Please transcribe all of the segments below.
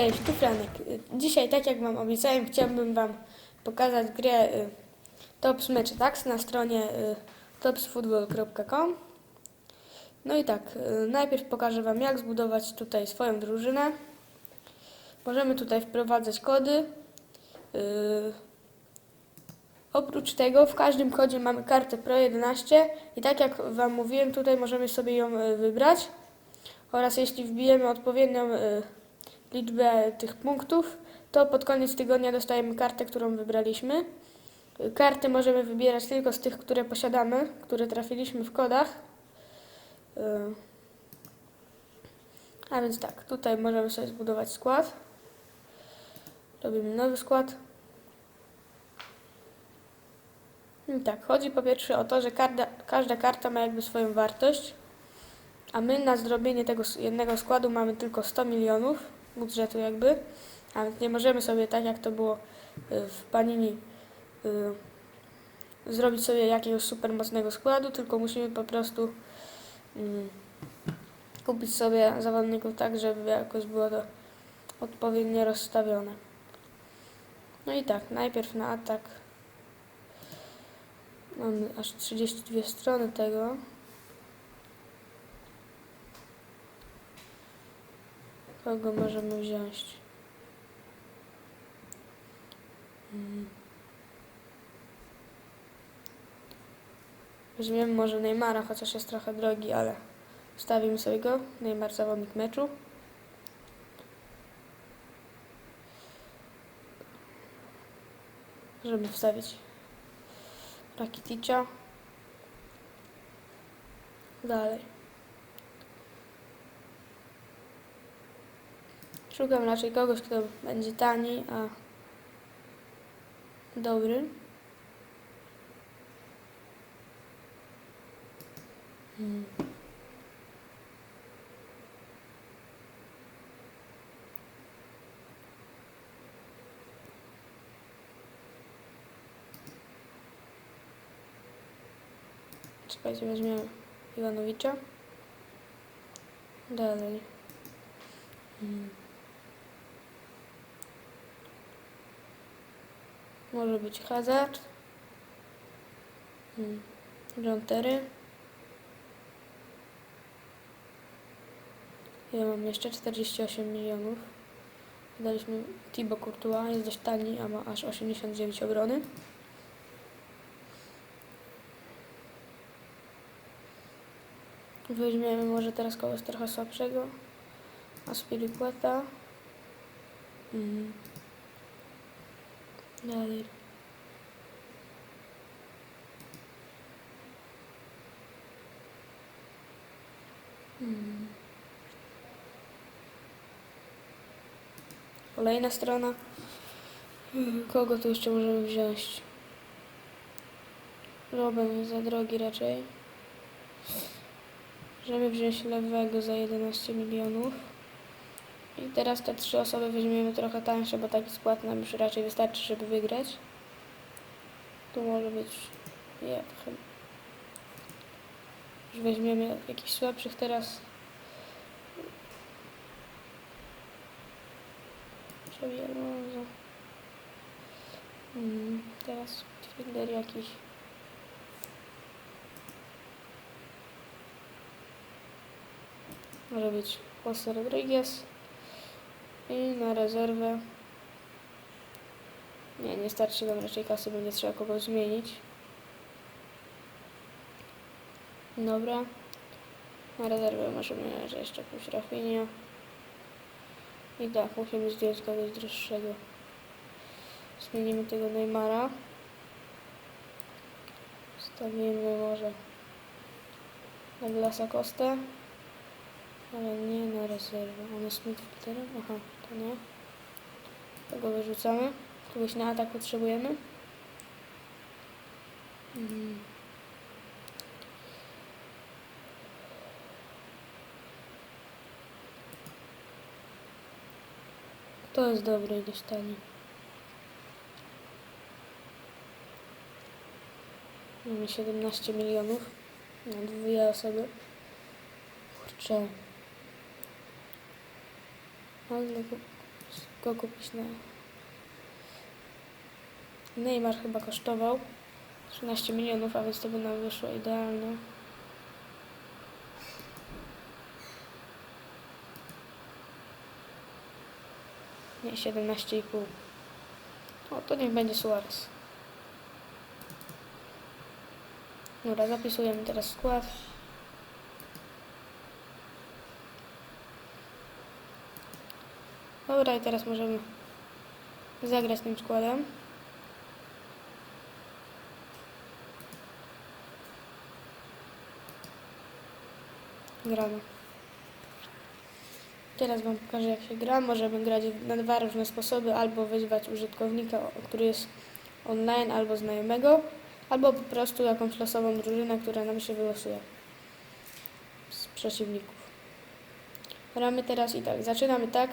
Cześć, tu Franek. Dzisiaj, tak jak Wam obiecałem, chciałbym Wam pokazać grę y, Tops Mecze Tax na stronie y, topsfootball.com. No i tak, y, najpierw pokażę Wam, jak zbudować tutaj swoją drużynę. Możemy tutaj wprowadzać kody. Y, Oprócz tego w każdym kodzie mamy kartę Pro 11 i tak jak Wam mówiłem, tutaj możemy sobie ją y, wybrać oraz jeśli wbijemy odpowiednią y, liczbę tych punktów, to pod koniec tygodnia dostajemy kartę, którą wybraliśmy. Karty możemy wybierać tylko z tych, które posiadamy, które trafiliśmy w kodach. Y, A więc tak, tutaj możemy sobie zbudować skład. Robimy nowy skład. I tak, chodzi po pierwsze o to, że każda, karta ma jakby swoją wartość, a my na zrobienie tego jednego składu mamy tylko 100 milionów budżetu jakby, a nie możemy sobie tak jak to było y, w Panini y, zrobić sobie jakiegoś super mocnego składu, tylko musimy po prostu mm, kupić sobie zawodników tak, żeby jakoś było to odpowiednio rozstawione. No i tak, najpierw na atak mamy aż 32 strony tego. Kogo możemy wziąć? Mm. Weźmiemy może Neymara, chociaż jest trochę drogi, ale wstawimy sobie go. Neymar zawodnik meczu. Możemy wstawić Rakiticza. Dalej. Szukam raczej kogoś, kto będzie tani, a dobry. Hmm. Czekajcie, weźmiemy Iwanowicza. Dalej. Hmm. Może być Hazard. Hmm. John Terry. Ja mam jeszcze 48 milionów. Daliśmy Thibaut Courtois, jest dość tani, a ma aż 89 obrony. Weźmiemy może teraz kogoś trochę słabszego. Aspilicueta. Mhm. Dalej. Mhm. Kolejna strona. Kogo tu jeszcze możemy wziąć? Robin za drogi raczej. Możemy wziąć lewego za 11 milionów. I teraz te trzy osoby weźmiemy trochę tańsze, bo taki skład nam już raczej wystarczy, żeby wygrać. Tu może być... To chyba... Już weźmiemy jakichś słabszych teraz. Xabi Alonso. Mm, teraz Twitter jakiś. Może być Jose Rodriguez. I na rezerwę. Nie, nie starczy nam raczej kasy, będzie trzeba kogoś zmienić. Dobra. Na rezerwę możemy że jeszcze pójść Rafinha. I tak, musimy zdjąć kogoś droższego. Zmienimy tego Neymara. Stawimy może Douglasa Costa. Ale nie na rezerwę. On jest midfielderem? Aha, nie. Tego wyrzucamy. Kogoś na atak potrzebujemy. Mm. To jest dość tani. Mamy 17 milionów na dwie osoby. Kurczę. Ale go- kupić na... Neymar chyba kosztował 13 milionów, a więc to by nam wyszło idealnie. Nie, 17,5. O, to niech będzie Suarez. Dobra, zapisujemy teraz skład. Dobra, i teraz możemy zagrać tym składem. Gramy. Teraz Wam pokażę jak się gra. Możemy grać na dwa różne sposoby. Albo wyzwać użytkownika, który jest online, albo znajomego. Albo po prostu jakąś losową drużynę, która nam się wylosuje z przeciwników. Gramy teraz i tak. Zaczynamy tak.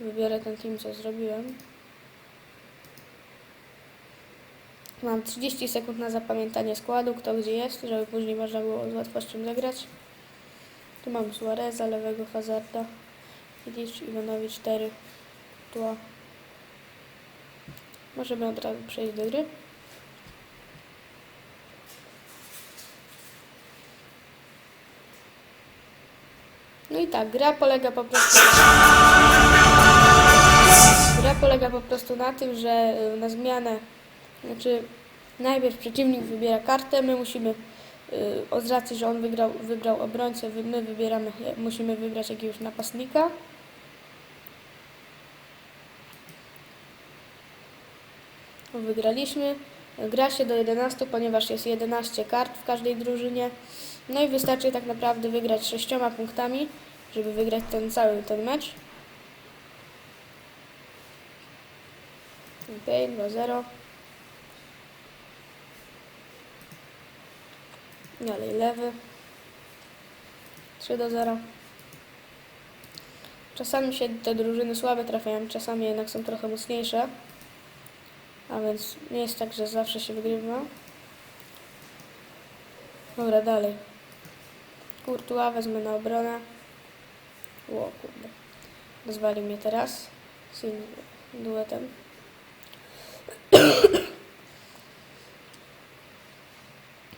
Wybiorę ten team, co zrobiłem. Mam 30 sekund na zapamiętanie składu, kto gdzie jest, żeby później można było z łatwością zagrać. Tu mam Suareza, lewego Hazarda, Ilicz, Iwanowicz 4, Tua. Możemy od razu przejść do gry. No i tak, gra polega po prostu... Polega po prostu na tym, że y, na zmianę, znaczy najpierw przeciwnik wybiera kartę, my musimy y, z racji, że on wygrał, wybrał obrońcę, my wybieramy, musimy wybrać jakiegoś napastnika. Wygraliśmy. Gra się do 11, ponieważ jest 11 kart w każdej drużynie. No i wystarczy tak naprawdę wygrać 6 punktami, żeby wygrać ten cały ten mecz. Ok, 2-0. Dalej lewy. 3 do 0. Czasami się te drużyny słabe trafiają, czasami jednak są trochę mocniejsze. A więc nie jest tak, że zawsze się wygrywa. Dobra, dalej. Kurtua wezmę na obronę. Ło, kurde. Rozwali mnie teraz. Z duetem.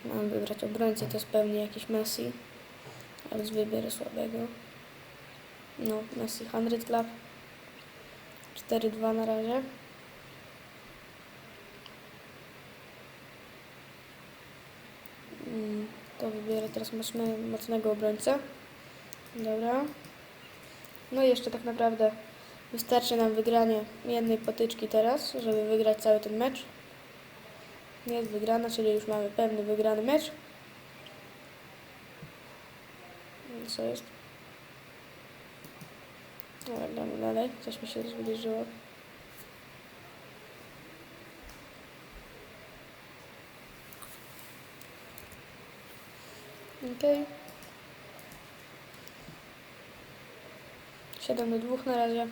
Mam wybrać obrońcę, to jest pewnie jakiś Messi. A więc wybiorę słabego. No, Messi 100 Club. 4-2 na razie. Mm, To wybiorę teraz mocne, mocnego obrońcę. Dobra. No i jeszcze tak naprawdę wystarczy nam wygranie jednej potyczki teraz, żeby wygrać cały ten mecz. Jest wygrana, czyli już mamy pewny wygrany mecz. Co jest? Dobra, dalej. Coś mi się zbliżyło. Okej. 7 do 2 na razie.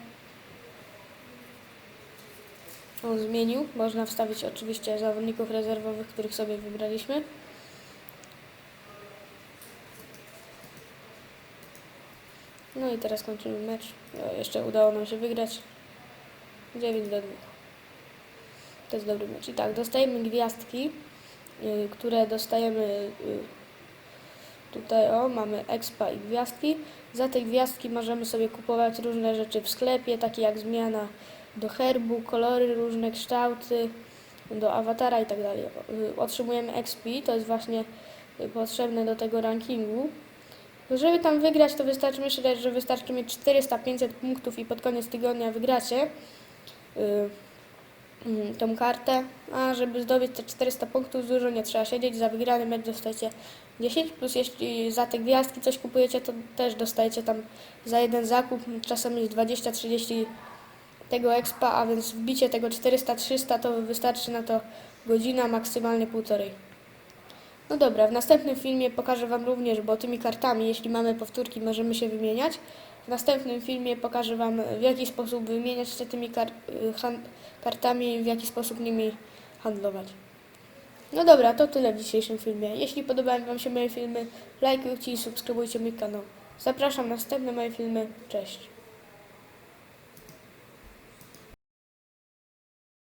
On zmienił. Można wstawić oczywiście zawodników rezerwowych, których sobie wybraliśmy. No i teraz kończymy mecz. O, jeszcze udało nam się wygrać. 9 do 2. To jest dobry mecz. I tak, dostajemy gwiazdki, y, które dostajemy y, tutaj, o, mamy expa i gwiazdki. Za te gwiazdki możemy sobie kupować różne rzeczy w sklepie, takie jak zmiana do herbu, kolory, różne kształty, do awatara i tak dalej. Y, Otrzymujemy XP, to jest właśnie y, potrzebne do tego rankingu. Żeby tam wygrać, to wystarczy myśleć, że wystarczy mieć 400-500 punktów i pod koniec tygodnia wygracie y, mm, tą kartę. A żeby zdobyć te 400 punktów, dużo nie trzeba siedzieć. Za wygrany mecz dostajecie 10, plus jeśli za te gwiazdki coś kupujecie, to też dostajecie tam za jeden zakup czasem jest 20-30 tego expa, a więc wbicie tego 400-300 to wystarczy na to godzina, maksymalnie półtorej. No dobra, w następnym filmie pokażę Wam również, bo tymi kartami, jeśli mamy powtórki, możemy się wymieniać. W następnym filmie pokażę Wam, w jaki sposób wymieniać się tymi kar kartami, w jaki sposób nimi handlować. No dobra, to tyle w dzisiejszym filmie. Jeśli podobają Wam się moje filmy, lajkujcie i subskrybujcie mój kanał. Zapraszam na następne moje filmy. Cześć.